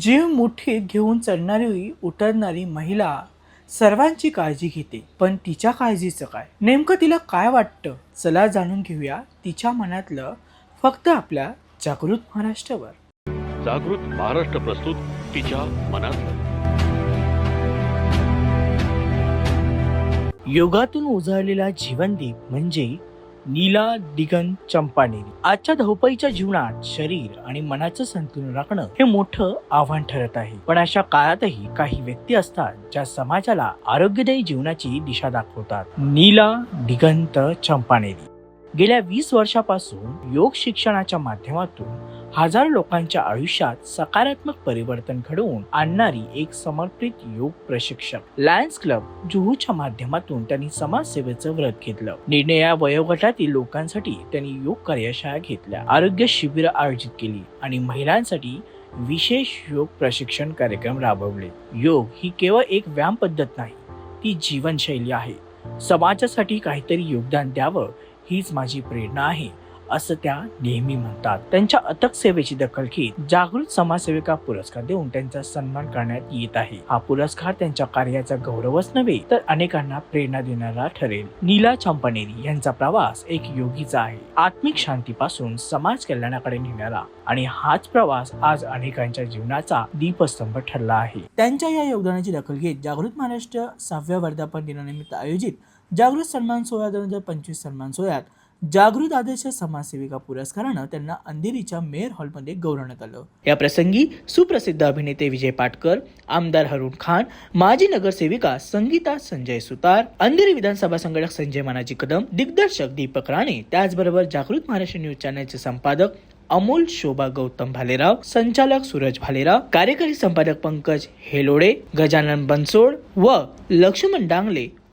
जीव मुठीत घेऊन चढणारी उतरणारी महिला सर्वांची काळजी घेते. पण तिच्या काळजीचं काय? नेमकं तिला काय वाटतं? चला जाणून घेऊया तिच्या मनातलं फक्त आपल्या जागृत महाराष्ट्रावर. जागृत महाराष्ट्र प्रस्तुत तिच्या मनातलं. योगातून उजळलेला जीवनदीप म्हणजे नीला दिगंत चंपानेरी. आजच्या धावपळीच्या जीवनात शरीर आणि मनाचं संतुलन राखणं हे मोठं आव्हान ठरत आहे. पण अशा काळातही काही व्यक्ती असतात ज्या समाजाला आरोग्यदायी जीवनाची दिशा दाखवतात. नीला दिगंत चंपानेरी. गेल्या वीस वर्षापासून योग शिक्षणाच्या माध्यमातून हजार लोकांच्या आयुष्यात सकारात्मक परिवर्तन घडवून आणणारी एक समर्पित योग प्रशिक्षक. लायन्स क्लब जुहूच्या माध्यमातून त्यांनी समाजसेवेचं व्रत घेतलं. निर्णया वयोगटातील लोकांसाठी त्यांनी योग कार्यशाळा घेतल्या. आरोग्य शिबिर आयोजित केली आणि महिलांसाठी विशेष योग प्रशिक्षण कार्यक्रम राबवले. योग ही केवळ एक व्यायाम पद्धत नाही ती जीवनशैली आहे. समाजासाठी काहीतरी योगदान द्यावं हीच माझी प्रेरणा आहे असं त्या नेहमी म्हणतात. त्यांच्या अथक सेवेची दखल घेत जागृत समाजसेविका पुरस्कार देऊन त्यांचा सन्मान करण्यात येत आहे. हा पुरस्कार त्यांच्या कार्याचा गौरवच नव्हे तर अनेकांना प्रेरणा देणारा ठरेल. नीला चंपानेरी यांचा प्रवास एक योगीचा आहे. आत्मिक शांतीपासून समाज कल्याणाकडे नेणारा आणि हाच प्रवास आज अनेकांच्या जीवनाचा दीपस्तंभ ठरला आहे. त्यांच्या या योगदानाची दखल घेत जागृत महाराष्ट्र सहाव्या वर्धापन दिनानिमित्त आयोजित जागृत सन्मान सोहळा दोन हजार पंचवीस सन्मान सोहळ्यात जागृत आदर्श समाजसेविका पुरस्कारानं त्यांना अंधेरीच्या मेयर हॉलमध्ये गौरवण्यात आलं. या प्रसंगी सुप्रसिद्ध अभिनेते विजय पाटकर आमदार हरुण खान माजी नगरसेविका संगीता संजय सुतार अंधेरी विधानसभा संघटक संजय मानाजी कदम दिग्दर्शक दीपक राणे त्याचबरोबर जागृत महाराष्ट्र न्यूज चॅनलचे संपादक अमोल शोभा गौतम भालेराव संचालक सूरज भालेराव कार्यकारी संपादक पंकज हेलोडे गजानन बनसोड व लक्ष्मण डांगले